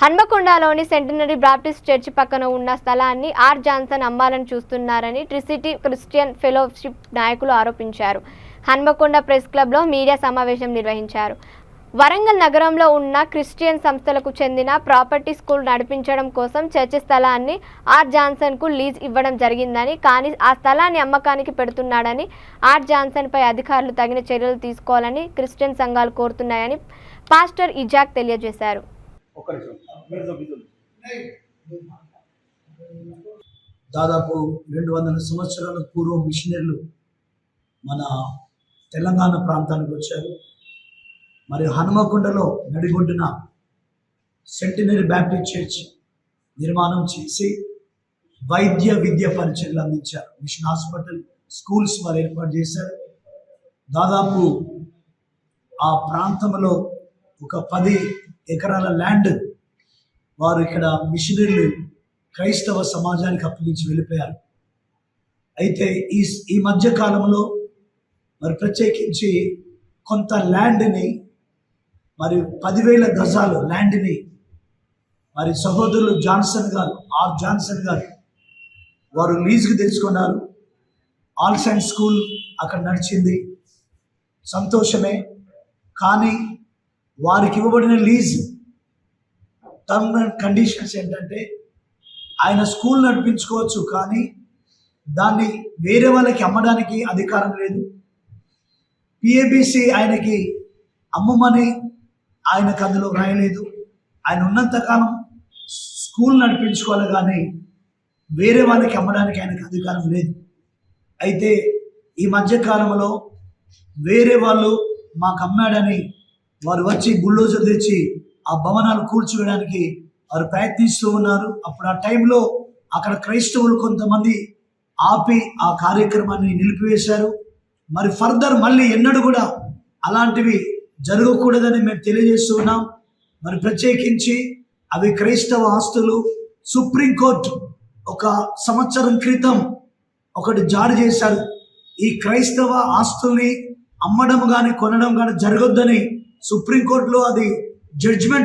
హన్మకొండలోని centenary బ్రాప్టిస్ట్ church పక్కన ఉన్న స్థలాన్ని ఆర్ జాన్సన్ అమ్మాలని చూస్తున్నారని ట్రిసిటీ క్రిస్టియన్ ఫెలోషిప్ నాయకులు ఆరోపించారు. హన్మకొండ ప్రెస్ క్లబ్లో మీడియా సమావేశం నిర్వహించారు. వరంగల్ నగరంలో ఉన్న క్రిస్టియన్ సంస్థలకు చెందిన ప్రాపర్టీ స్కూల్ నడిపించడం కోసం చర్చి స్థలాన్ని ఆర్ జాన్సన్కు లీజ్ ఇవ్వడం జరిగిందని కానీ ఆ స్థలాన్ని అమ్మకానికి పెడుతున్నాడని ఆర్ జాన్సన్పై అధికారులు తగిన చర్యలు తీసుకోవాలని క్రిస్టియన్ సంఘాలు కోరుతున్నాయని పాస్టర్ ఇజాక్ తెలియజేశారు. దాదాపు రెండు వందల సంవత్సరాల పూర్వం మిషనరీలు మన తెలంగాణ ప్రాంతానికి వచ్చారు. మరి హనుమకొండలో నడిగొడ్డున సెంటినరీ బ్యాప్టిస్ట్ చర్చ్ నిర్మాణం చేసి వైద్య విద్య పరిచయలు అందించారు. మిషన్ హాస్పిటల్ స్కూల్స్ వారు ఏర్పాటు చేశారు. దాదాపు ఆ ప్రాంతంలో ఒక పది ఎకరాల ల్యాండ్ వారు ఇక్కడ మిషనరీలు క్రైస్తవ సమాజానికి అప్పగించి వెళ్ళిపోయారు. అయితే ఈ ఈ మధ్య కాలంలో మరి ప్రత్యేకించి కొంత ల్యాండ్ని మరి పదివేల గజాలు ల్యాండ్ని మరి సహోదరులు జాన్సన్ గారు ఆర్ జాన్సన్ గారు వారు లీజ్కి తెచ్చుకున్నారు. ఆల్ సైన్స్ స్కూల్ అక్కడ నడిచింది. సంతోషమే. కానీ వారికి ఇవ్వబడిన లీజ్ టర్మ్ అండ్ కండిషన్స్ ఏంటంటే ఆయన స్కూల్ నడిపించుకోవచ్చు కానీ దాన్ని వేరే వాళ్ళకి అమ్మడానికి అధికారం లేదు. పిఏబిసి ఆయనకి అమ్మమని ఆయనకు అందులో రాయలేదు. ఆయన ఉన్నంతకాలం స్కూల్ నడిపించుకోవాలి కానీ వేరే వాళ్ళకి అమ్మడానికి ఆయనకు అధికారం లేదు. అయితే ఈ మధ్యకాలంలో వేరే వాళ్ళు మాకు అమ్మాడని వారు వచ్చి బుల్డోజర్ తెచ్చి ఆ భవనాలు కూల్చివేయడానికి వారు ప్రయత్నిస్తూ ఉన్నారు. అప్పుడు ఆ టైంలో అక్కడ క్రైస్తవులు కొంతమంది ఆపి ఆ కార్యక్రమాన్ని నిలిపివేశారు. మరి ఫర్దర్ మళ్ళీ ఎన్నడూ కూడా అలాంటివి జరగకూడదని మేము తెలియజేస్తూ ఉన్నాం. మరి ప్రత్యేకించి అవి క్రైస్తవ ఆస్తులు సుప్రీంకోర్టు ఒక సంవత్సరం క్రితం ఒకటి జారీ చేశారు. ఈ క్రైస్తవ ఆస్తుల్ని అమ్మడం కానీ కొనడం కానీ జరగొద్దని సుప్రీంకోర్టులో అది జడ్జిమెంట్